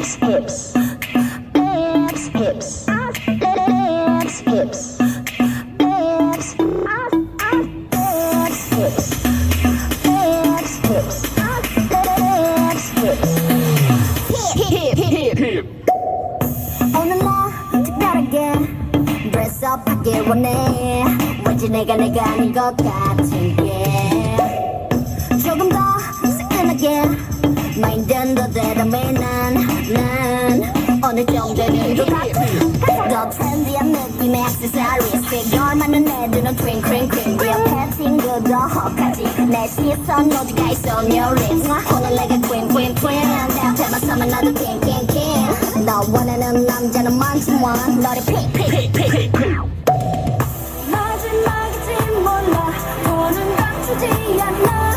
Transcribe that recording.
Legs, hips. Legs, hips. Legs, hips. Legs, legs, hips. Legs, hips. Legs, hips. Hip, hip, hip. 오늘 나 특별하게 dress up 하길 원해 왠지 내가 내가 아닌 것 같은 게 조금 더 새끈하게 마인드는 더 대담해 난난 어느 정도는 좋다 더 트렌디한 느낌의 액세서리스 피규어 많은 애들은 트윙 트윙 트윙 리얼 패팅도 더 헉하지 내 시선 어디가 있어 your lips 오늘 내가 queen queen queen 내 앞에만 서면 나도 king king king 너 원하는 남자는 많지만 너를 pick pick pick pick pick 마지막일지 몰라 오는 감추지 않아